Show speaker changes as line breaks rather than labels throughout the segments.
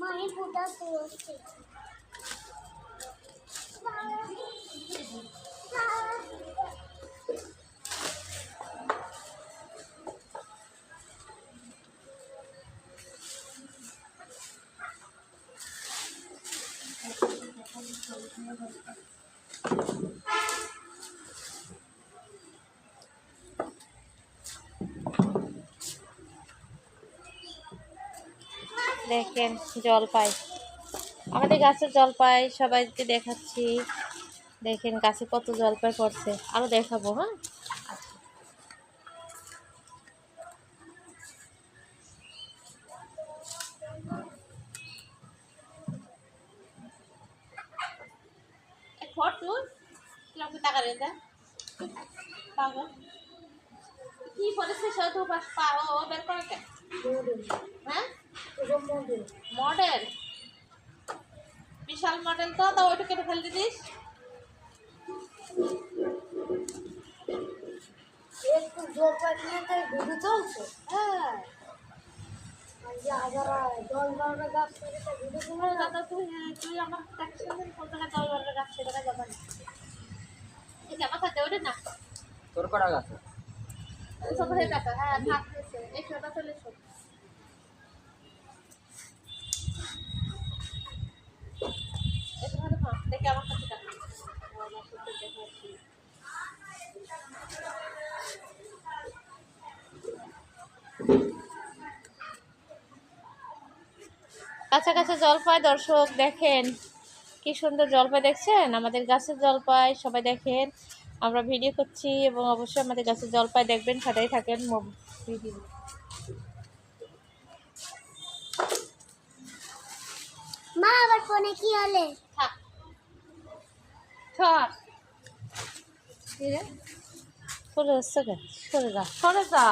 মাহি ফুটা তুলছে
দেখেন জলপাই আমাদের গাছের জলপাই সবাইকে দেখাচ্ছি। দেখেন, গাছে কত জলপাই পড়ছে। আরও দেখাবো হ্যাঁ? কি পড়েছে শুধু পা ও বের করে হ্যাঁ? মডেল। বিশাল মডেল তো তা ওইটা কেটে ফেলতে দিস
হ্যাঁ। আর যে আবার দল বারোটা গাছ করে তাই
আমার ওটা না?
তোর কটা গাছ?
হয়ে গেছে হ্যাঁ থাক একশো টাকা চলে এসো। দেখে আমার কাছে টাকা জলপাই, দর্শক, দেখেন কি সুন্দর জলপাই দেখছেন? আমাদের গাছের জলপাই, সবাই দেখেন। আমরা ভিডিও করছি এবং অবশ্যই আমাদের গাছের জলপাই দেখবেন, সাথেই থাকেন মা,
আবার ফোনে কি হলে?
কি সরে যাচ্ছে সরে যা। সরে যা।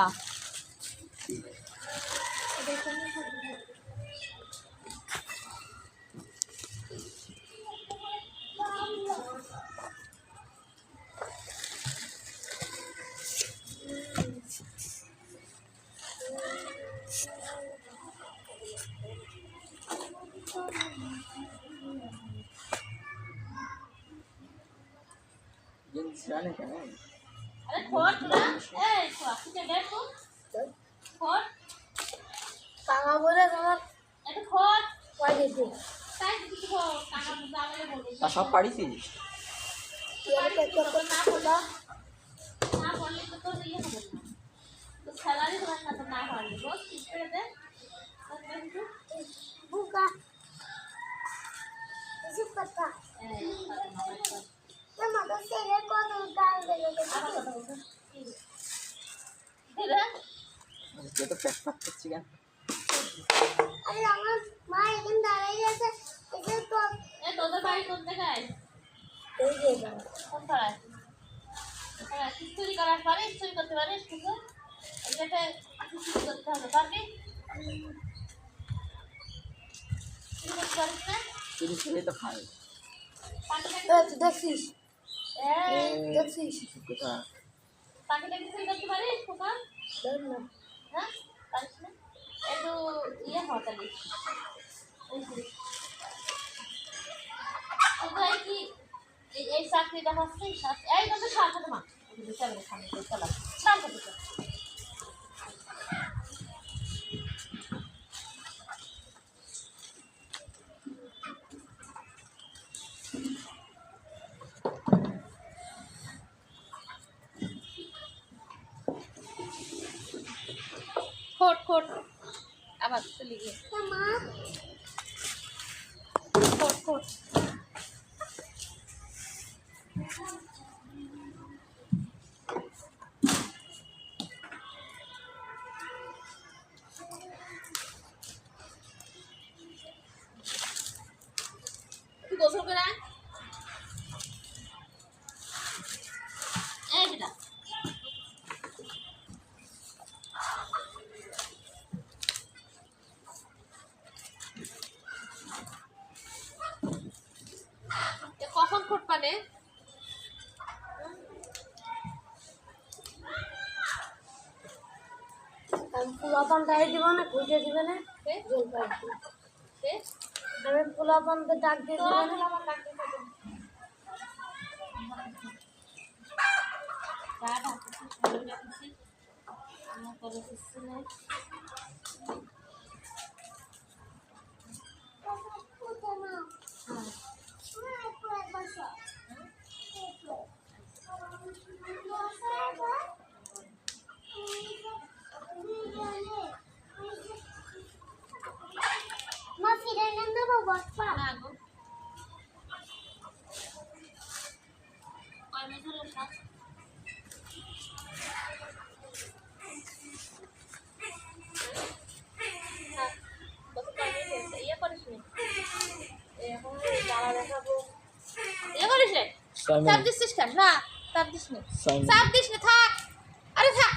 আরে খোট না এই খোট দেখো খোট
কাকা বলে
খোট
কয় দিতে
তা সব পারিছিস
না বলো না বললে তো তোর ইয়ে হবে না তো স্যালারি তোমার তো না পারলে বস ঠিক করে দে
বুকা কিছু কথা তো
করছি কেন
আরে আমার মা দাঁড়িয়ে আছে এটা তো
এ তোদের বাড়ি কোন জায়গায়
এই যে
কোন পাড়ায় হ্যাঁ চুরি করার পরে চুরি করতে পারিস কিন্তু এটাতে চুরি করতে হবে পারবি চুরি করতে পারিস না
চুরি করে তো
পাখিটাকে
দেখছিস
এই,
কোথা
হ্যাঁ ইয়ে চাকরিটা হচ্ছে এই তো সাথে মা চলো সামনে খোট খোট। আবার চলে গিয়ে। খোট খোট। দোকানে
পোলাপান দিব না খুঁজে দিবে না। আমি ডাক দিয়ে দিবে না
করিস নে। চাপ দিচ্ছিস কেন? না চাপ দিস নি। চাপ দিস নে থাক। আরে থাক।